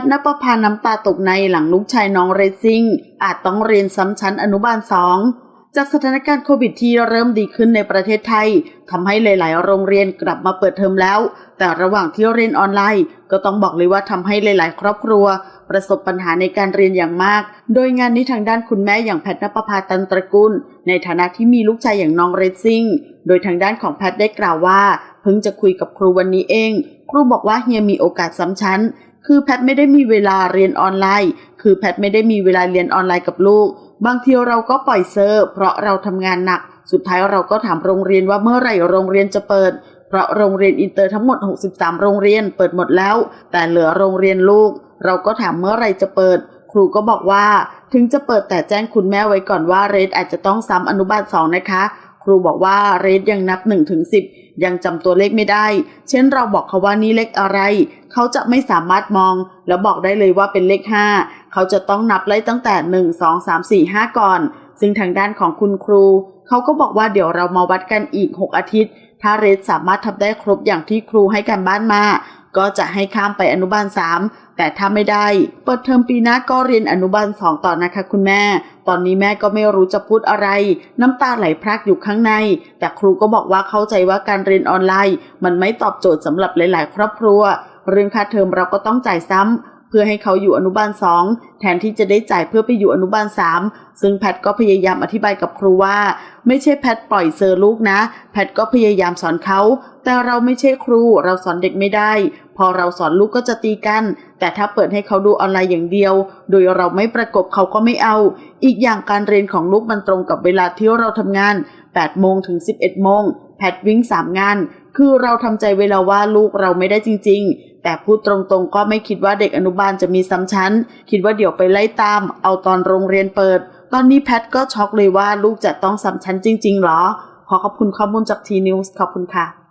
ทนปภาน้ำตาตกในหลังลูกชายน้องเรซิ่ง อาจต้องเรียนซ้ำชั้นอนุบาลสองจากสถานการณ์โควิดที่เริ่มดีขึ้นในประเทศไทยทำให้หลาย ๆ โรงเรียนกลับมาเปิดเทอมแล้ว แต่ระหว่างที่เรียนออนไลน์ ก็ต้องบอกเลยว่าทำให้หลาย ๆ ครอบครัว ประสบปัญหาในการเรียนอย่างมาก โดยงานนี้ทางด้านคุณแม่อย่างแพทนปภาตันตระกูลในฐานะที่มีลูกชายอย่างน้องเรซิ่ง โดยทางด้านของแพทได้กล่าวว่า เพิ่งจะคุยกับครูวันนี้เอง ครูบอกว่าเฮียมีโอกาสซ้ำชั้น คือแพทไม่ได้มีเวลาเรียนออนไลน์ คือแพทไม่ได้มีเวลาเรียนออนไลน์กับลูก บางทีเราก็ปล่อยเซอร์ เพราะเราทำงานหนัก สุดท้ายเราก็ถามโรงเรียนว่าเมื่อไหร่โรงเรียนจะเปิด เพราะโรงเรียนอินเตอร์ทั้งหมด 63 โรงเรียนเปิดหมดแล้ว แต่เหลือโรงเรียนลูก เราก็ถามเมื่อไหร่จะเปิด ครูก็บอกว่า ถึงจะเปิดแต่แจ้งคุณแม่ไว้ก่อนว่าเรดอาจจะต้องซ้ำอนุบาลสองนะคะ ครูบอกว่าเรดยังนับ1ถึง10ยังจำตัวเลขไม่ได้ เช่นเราบอกเขาว่านี่เลขอะไร เขาจะไม่สามารถมอง แล้วบอกได้เลยว่าเป็นเลข 5 เขาจะต้องนับไล่ตั้งแต่ 1 2 3 4 5 ก่อน ซึ่งทางด้านของคุณครู เขาก็บอกว่าเดี๋ยวเรามาวัดกันอีก 6 อาทิตย์ ถ้าเรดสามารถทำได้ครบอย่างที่ครูให้การบ้านมาก็จะให้ข้ามไปอนุบาล 3 แต่ถ้าไม่ได้ เปิดเทอมปีหน้าก็เรียนอนุบาล 2 ต่อนะคะคุณแม่ ตอนนี้แม่ก็ไม่รู้จะพูดอะไร น้ำตาไหลพรากอยู่ข้างใน แต่ครูก็บอกว่าเข้าใจว่าการเรียนออนไลน์ มันไม่ตอบโจทย์สำหรับหลาย ๆ ครอบครัว เรื่องค่าเทอมเราก็ต้องจ่ายซ้ำเพื่อให้เขาอยู่อนุบาล2แทนที่จะได้จ่ายเพื่อไปอยู่อนุบาล3ซึ่งแพทก็พยายามอธิบายกับครูว่า ไม่ใช่แพทปล่อยเซอร์ลูกนะ แพทก็พยายามสอนเขา แต่เราไม่ใช่ครูเราสอนเด็กไม่ได้ พอเราสอนลูกก็จะตีกัน แต่ถ้าเปิดให้เขาดูออนไลน์อย่างเดียว โดยเราไม่ประกบเขาก็ไม่เอา อีกอย่างการเรียนของลูกมันตรงกับเวลาที่เราทำงาน 8 โมงถึง 11 โมง แพทวิ่ง 3 งาน คือเราทำใจเวลาว่าลูกเราไม่ได้จริง ๆ แต่พูดตรงๆ ก็ไม่คิดว่าเด็กอนุบาลจะมีซ้ำชั้น คิดว่าเดี๋ยวไปไล่ตาม เอาตอนโรงเรียนเปิด ตอนนี้แพทก็ช็อกเลยว่าลูกจะต้องซ้ำชั้นจริงๆหรอ ขอขอบคุณข้อมูลจากทีนิวส์ขอบคุณค่ะ